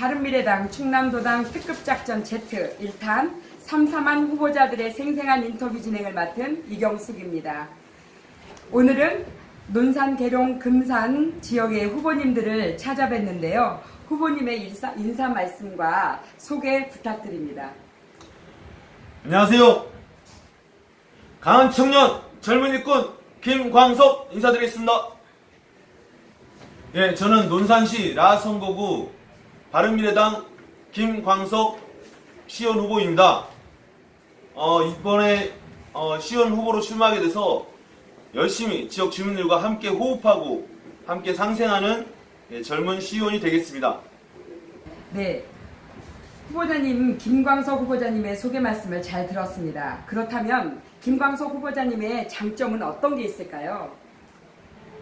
바른미래당 충남도당 특급작전 Z 1탄 삼삼한 후보자들의 생생한 인터뷰 진행을 맡은 이경숙입니다. 오늘은 논산, 계룡, 금산 지역의 후보님들을 찾아뵀는데요. 후보님의 인사, 인사 말씀과 소개 부탁드립니다. 안녕하세요. 강한 청년 젊은 일꾼 김광석 인사드리겠습니다. 예, 저는 논산시 라선거구 바른미래당 김광석 시원 후보입니다. 어, 이번에 어, 시원 후보로 출마하게 돼서 열심히 지역 주민들과 함께 호흡하고 함께 상생하는 예, 젊은 시의원이 되겠습니다. 네. 후보자님, 김광석 후보자님의 소개 말씀을 잘 들었습니다. 그렇다면 김광석 후보자님의 장점은 어떤 게 있을까요?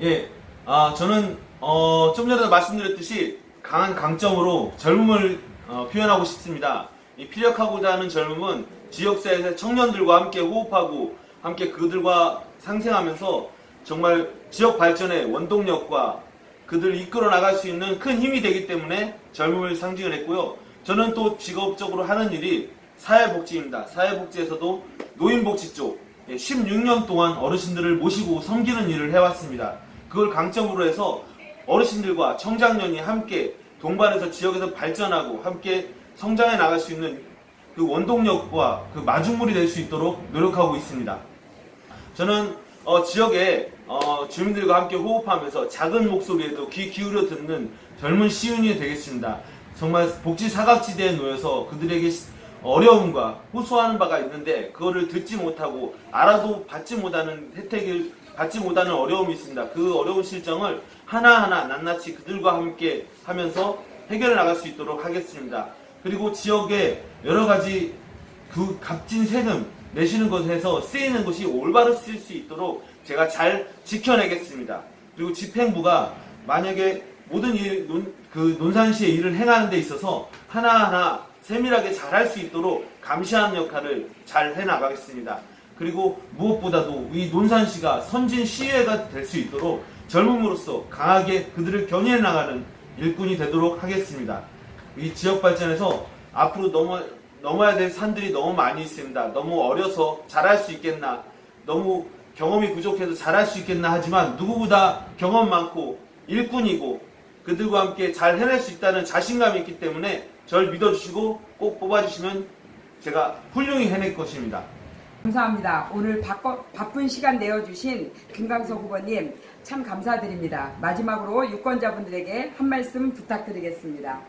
예, 아 저는 어, 좀 전에 말씀드렸듯이 강한 강점으로 젊음을 어, 표현하고 싶습니다. 이 피력하고자 하는 젊음은 지역사회에서 청년들과 함께 호흡하고 함께 그들과 상생하면서 정말 지역 발전의 원동력과 그들을 이끌어 나갈 수 있는 큰 힘이 되기 때문에 젊음을 상징을 했고요. 저는 또 직업적으로 하는 일이 사회복지입니다. 사회복지에서도 노인복지 쪽 16년 동안 어르신들을 모시고 섬기는 일을 해왔습니다. 그걸 강점으로 해서 어르신들과 청장년이 함께 동반해서 지역에서 발전하고 함께 성장해 나갈 수 있는 그 원동력과 그 마중물이 될 수 있도록 노력하고 있습니다. 저는 어, 지역의 어, 주민들과 함께 호흡하면서 작은 목소리에도 귀 기울여 듣는 젊은 시윤이 되겠습니다. 정말 복지 사각지대에 놓여서 그들에게 시- 어려움과 호소하는 바가 있는데 그거를 듣지 못하고 알아도 받지 못하는 혜택을 받지 못하는 어려움이 있습니다. 그 어려운 실정을 하나하나 낱낱이 그들과 함께 하면서 해결해 나갈 수 있도록 하겠습니다. 그리고 지역에 여러 가지 그 값진 세금 내시는 것에서 쓰이는 것이 올바로 쓰일 수 있도록 제가 잘 지켜내겠습니다. 그리고 집행부가 만약에 모든 일, 논, 그 논산시의 일을 행하는 데 있어서 하나하나 세밀하게 잘 할 수 있도록 감시하는 역할을 잘 해나가겠습니다. 그리고 무엇보다도 이 논산시가 선진 시의회가 될 수 있도록 젊음으로써 강하게 그들을 견인해 나가는 일꾼이 되도록 하겠습니다. 이 지역 발전에서 앞으로 넘어, 넘어야 될 산들이 너무 많이 있습니다. 너무 어려서 잘할 수 있겠나, 너무 경험이 부족해서 잘할 수 있겠나 하지만 누구보다 경험 많고 일꾼이고 그들과 함께 잘 해낼 수 있다는 자신감이 있기 때문에 절 믿어주시고 꼭 뽑아주시면 제가 훌륭히 해낼 것입니다. 감사합니다. 오늘 바꿔- 바쁜 시간 내어주신 김광석 후보님 참 감사드립니다. 마지막으로 유권자분들에게 한 말씀 부탁드리겠습니다.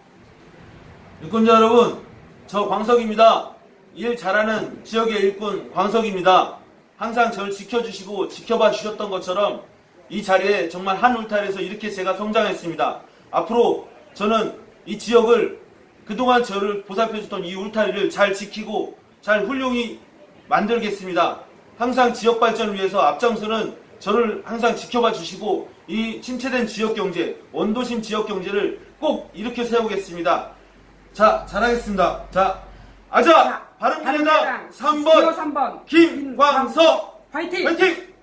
유권자 여러분, 저 광석입니다. 일 잘하는 지역의 일꾼 광석입니다. 항상 저를 지켜주시고 지켜봐 주셨던 것처럼 이 자리에 정말 한 울타리에서 이렇게 제가 성장했습니다. 앞으로 저는 이 지역을 그동안 저를 보살펴줬던 이 울타리를 잘 지키고 잘 훌륭히 만들겠습니다. 항상 지역 발전을 위해서 앞장서는 저를 항상 지켜봐 주시고 이 침체된 지역 경제, 원도심 지역 경제를 꼭 일으켜 세우겠습니다. 자, 잘하겠습니다. 자, 아자! 바른미래당 3번 3번 김광석 화이팅! 화이팅!